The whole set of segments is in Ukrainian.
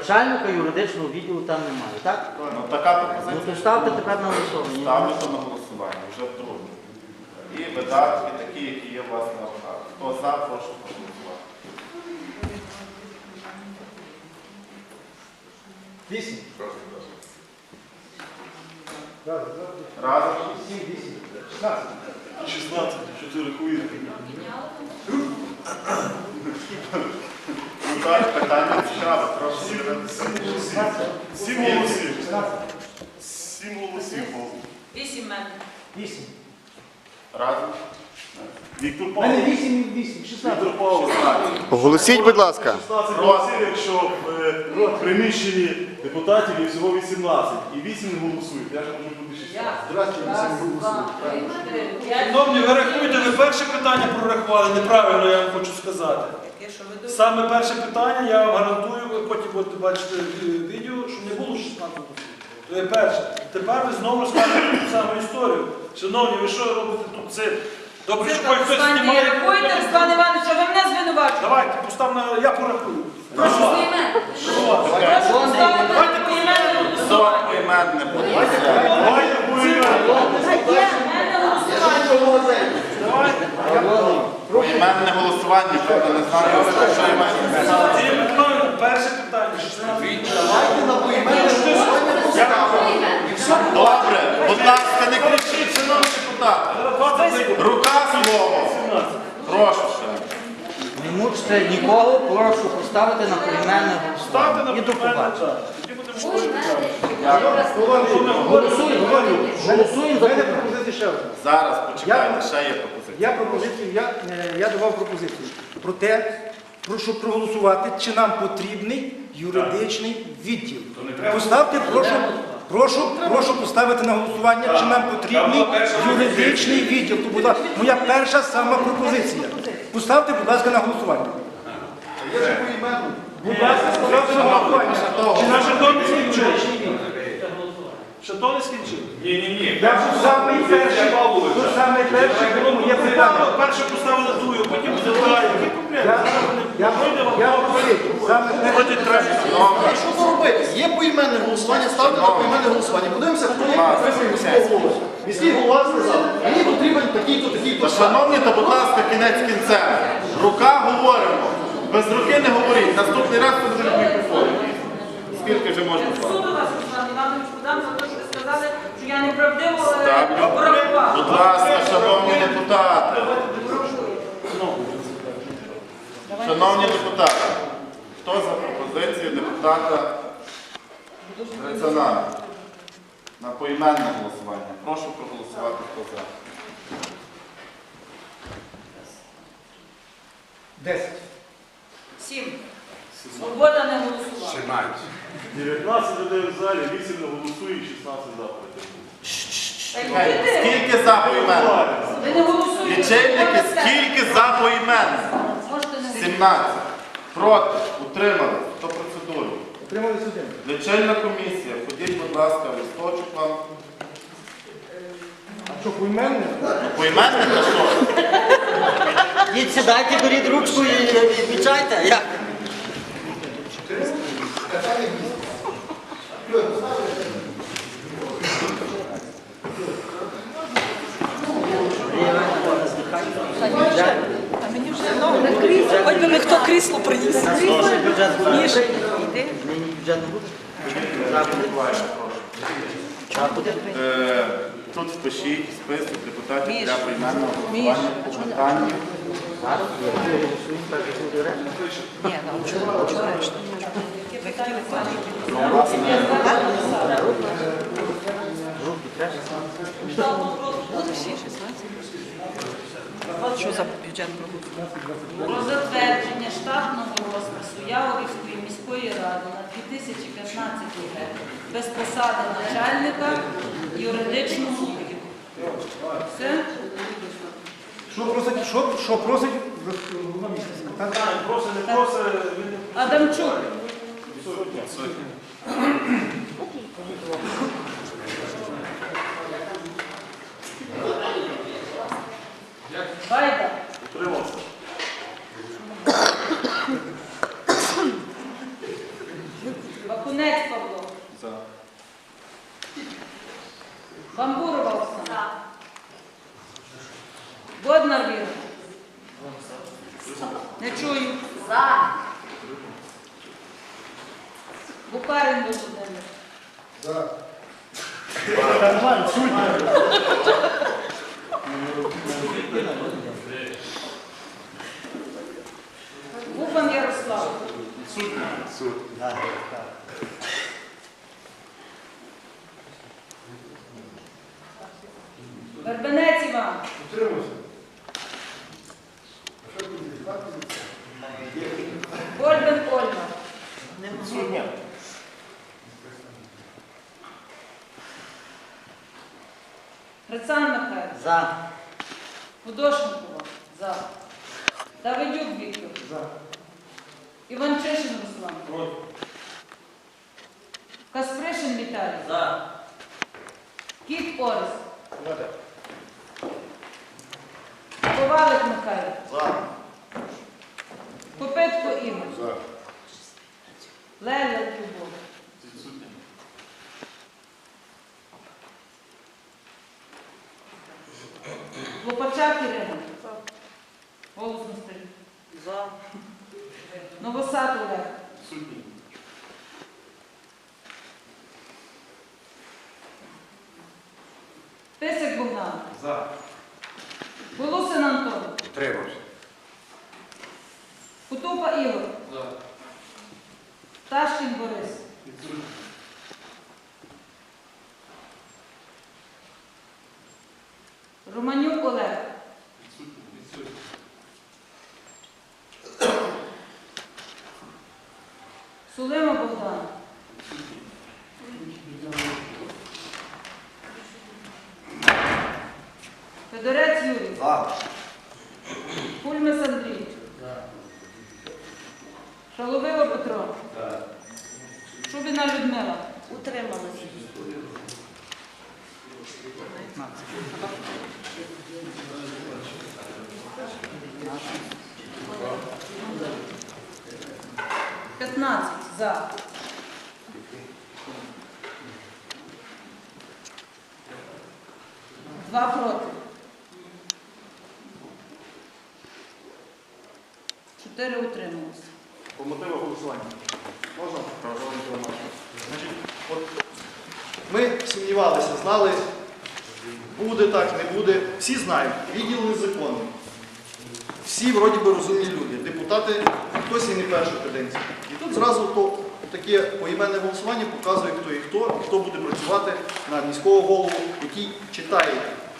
Начальника юридичного відділу там немає, так? Ну, така Ну то ставте тепер на голосування. Ставлю на голосування вже вдруге. І видатки такі, які є вас на руках. Хто за, прошу проголосувати. Вісім. Разом. Сім, вісім. Шістнадцять. 16, 4 хвилини. Ну так, питання цікаве. Прошу. Сім голосів. Сім голосів. Вісім мене. Вісім. Разом. Віктор У мене Павлович. вісім і вісім. Шістнадцять. Віктор Павлович. Оголосіть, будь ласка. 16 голосів, якщо в е, приміщенні депутатів є всього 18 і 8 не голосують. Я ж можу бути 16. Я. Раз, два, три, чотири, п'ять. Шановні, ви рахуєте, ви перше питання прорахували неправильно, я вам хочу сказати. Яке, що ви думаєте? Саме перше питання, я вам гарантую, ви потім будете бачити е, відео, що не було 16 голосів. То є перше. Тепер ви знову розкажете ту саму історію. Шановні, ви що робите тут цирк? Добре, що Руслан, не знімає. рахуйте, Руслан Іванович, що ви мене звинувачуєте? Давайте, постав на, я порахую. Прошу поіменне. Прошу поставити поіменне голосування. Сорок поіменне буде. Давайте будемо. Поіменне голосування. Поіменне голосування, правда, не знаю, що я маю. Сергій Петрович, перше питання, 16 Добре, будь ласка, не кричіть, шановні депутати. Рука слово. Прошу ще. Не нікого, прошу поставити на поіменне Ставте голосування. І до питання. Тоді будемо. Голосуємо, голосуємо за мене поіменне. пропозиція ще одна. Зараз почекайте, ще є пропозиція. Я пропозицію, я, е, я давав пропозицію про те, прошу проголосувати, чи нам потрібний юридичний відділ. Поставте, прошу, прошу, прошу поставити на голосування, чи нам потрібний юридичний відділ. То була моя перша сама пропозиція. Поставте, будь ласка, на голосування. Будь ласка, на голосування. Чи наш Шатон не скінчив? Шатон не скінчив? Ні, ні, ні. Я був самий перший, був самий перший, було моє питання. Перше поставили тую, потім задали. Які проблеми? Я, я, я. Що то робити? Є поіменне голосування, ставте на поіменне голосування. Подивимося, хто є міського голови. Міський голова сказав, мені потрібен такий-то, такий-то. Шановні, то будь ласка, кінець кінцем. Рука говоримо. Без руки не говоріть. Наступний раз буде мікрофон. Скільки вже можна суду вас, Руслан Іванович, подам за те, що ви сказали, що я неправдиво е, порахував. Будь ласка, шановні депутати. Шановні депутати, хто за пропозицію депутата Грицана на поіменне голосування? Прошу проголосувати, хто за. Десять. Сім. Свобода не голосувала. 19 людей в залі, 8 не голосує, 16 за проти. Скільки за поіменне? Ви не голосуєте. Лічильники, скільки за поіменне? Можете не 17. Проти. Утримали. Хто процедуру? Отримали один. Лічильна комісія. Ходіть, будь ласка, листочок вам. А що, поіменне? Поіменне та що? Діть, сідайте, беріть ручку і відмічайте. Як? Хоч би хто крісло приніс. Наступний бюджет буде. Нині бюджет не буде? Треба буде? Треба буде? Тут впишіть список депутатів для поіменного голосування по питанню. Зараз я голосуємо, так як буде решта. Ні, ну чого, чого решта? Ви хотіли? Руки трясуться. Буде всі 16? Що за бюджет? Про затвердження штатного розпису Яворівської міської ради на 2015 рік без посади начальника юридичного відділу. Все? Що просить, що, що просить голова міста? Так? Просить, не просить, він не Адамчук. Байда. Не чую. За. Бухарин Володимир. Гуфан Ярослав. Вербенець Іван. Гольбен За. Худошникова. За. Давидюк Віктор. За. Іванчишин Руслан. Проти. Каспришин Віталій. За. Кіт Орес. Ковалик Михайло. За. Попитко Ігор. За. Леля Любов. Лопачак Ірина. Голос на столі. За. Новосад Олег. Відсутній. Писик Богдан. За. Волосин Антон. Утримався. Кутупа Ігор. За. Ташкін Борис. Відсутній. Романюк Олег. Сулима Богдан. Федорець Юрій. Кульмес Андрій. Шаловила Петро. Шубіна Людмила. Утрималася. 15 за. Два проти. Чотири утрималися. По мотиву голосування. Можна? Значить, от Ми сумнівалися, знали буде так, не буде. Всі знають, відділ незаконний. Всі вроді би розумні люди. Депутати, хтось і не першу каденцію. І тут зразу то, таке поіменне голосування показує, хто і хто, і хто буде працювати на міського голову, який читає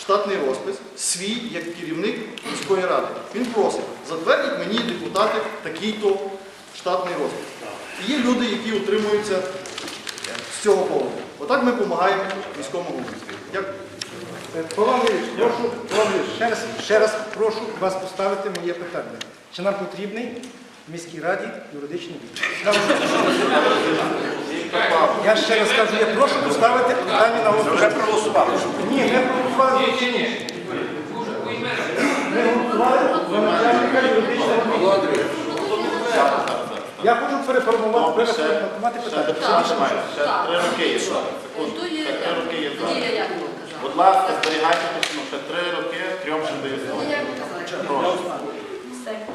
штатний розпис, свій як керівник міської ради. Він просить, затвердіть мені депутати такий-то штатний розпис. І є люди, які утримуються з цього поводу. Отак ми допомагаємо міському голові. Дякую. Павло Андрійович, прошу, Павло Андрійович, ще раз, ще раз прошу вас поставити моє питання. Чи нам потрібний в міській раді юридичний відділ? Я ще раз кажу, я прошу поставити питання на голосування. Вже проголосували. Ні, не проголосували. Ні, ні, ні. Ми голосували за начальника юридичного відділу. Я хочу переформувати, переформувати питання. Ще три роки є. Секунду. Ще три роки є. Будь ласка, зберігайте тишину. Ще три роки, трьом ще даю слово. Прошу.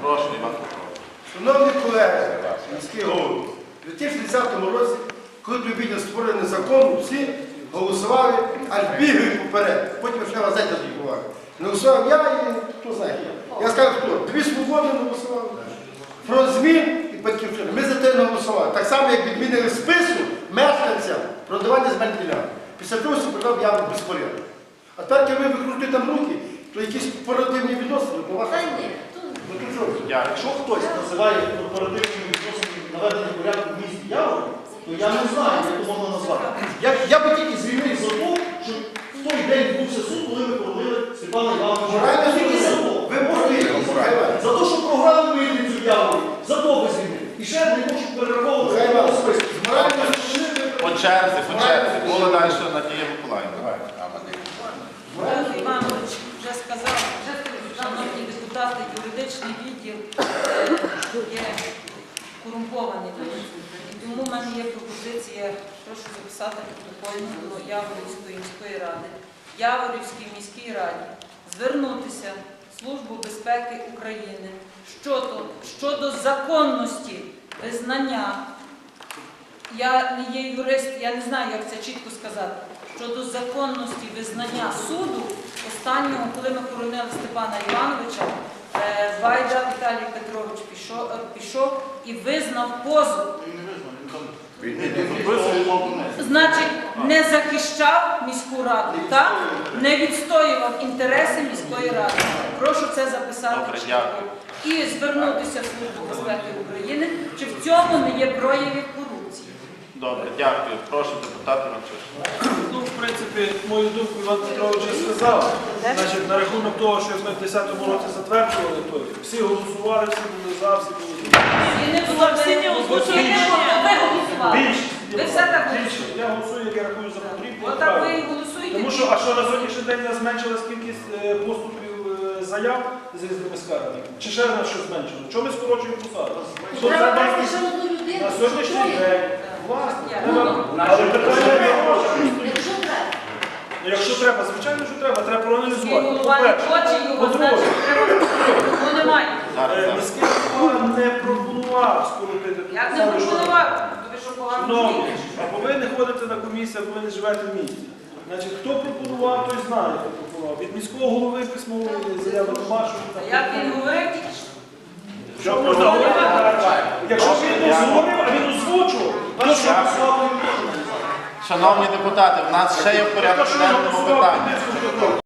Прошу, Іван Петрович. Шановні колеги, міський голову, у 2010 році, коли відділ створений закон, всі голосували, аж бігають поперед. Потім ще газеті друкували. Не голосував я і хто знає. Я скажу, хто? Дві свободи не голосували. Фронт змін і батьківщина. Ми за те не голосували. Так само, як відмінили спису мешканцям продавання земельних ділянок. Після того всі продав явно безпорядок. А так, як ви викрутите там руки, то якісь оперативні відносини, бо ваша... Ну, то? Дякую. Якщо хтось називає корпоративними відносинами наведення порядку в місті Яворі, то я не знаю, як це можна назвати. Я, я би тільки звільнив за те, що в той день відбувся суд, коли ми провели Степана Івановича. Морально Тільки за то. Ви можете їх розкривати. За те, що програму митницю в Яворі, за то ви звільнили. І ще не хочу перераховувати. З По черзі, по черзі. Була далі Надія Миколаївна. Олег Іванович вже сказав, шановні депутати, юридичний відділ е, є корумпований. І тому тому в мене є пропозиція, прошу записати протокольно до Яворівської міської ради, Яворівській міській раді звернутися в Службу безпеки України щодо, щодо законності визнання. Я не є юрист, я не знаю, як це чітко сказати. Щодо законності визнання суду останнього, коли ми хоронили Степана Івановича, е, Байда Віталій Петрович пішов, пішов і визнав позов. Значить, не захищав міську раду, так? Не відстоював інтереси міської ради. Прошу це записати. І звернутися в Службу безпеки України, чи в цьому не є проявів. Добре, дякую. Прошу депутати Іванчишин. Ну, в принципі, мою думку Іван Петрович вже сказав. Значить, на рахунок того, що ми в 10-му році затверджували, то всі голосували, всі були за, всі були за. І не було всі не ви- озвучили, ви голосували. Більшість. Ви все так Більше. Я голосую, як я рахую за потрібне. Отак ви і голосуєте. Тому що, а що на сьогоднішній день не зменшилась кількість е, поступів е, заяв з різними скаргами? Чи ще на що зменшило? Чому ми скорочуємо посаду? Треба це десь ще одну людину. На сьогоднішній день. Але питання не. Ну, Якщо треба, звичайно, що треба, треба проаналізувати. По-друге, е, міський голова не пропонував скоротити ту Як не пропонував, ви Шановні, розумієте? а повинні ходити на комісію, а повинні живете в місті. Значить, хто пропонував, той знає, хто пропонував. Від міського голови письмової заяви. Як він говорив що. Що можна говорити? Якщо він дозволив, а він озвучував, Шановні депутати, в нас ще є в порядку денному питання.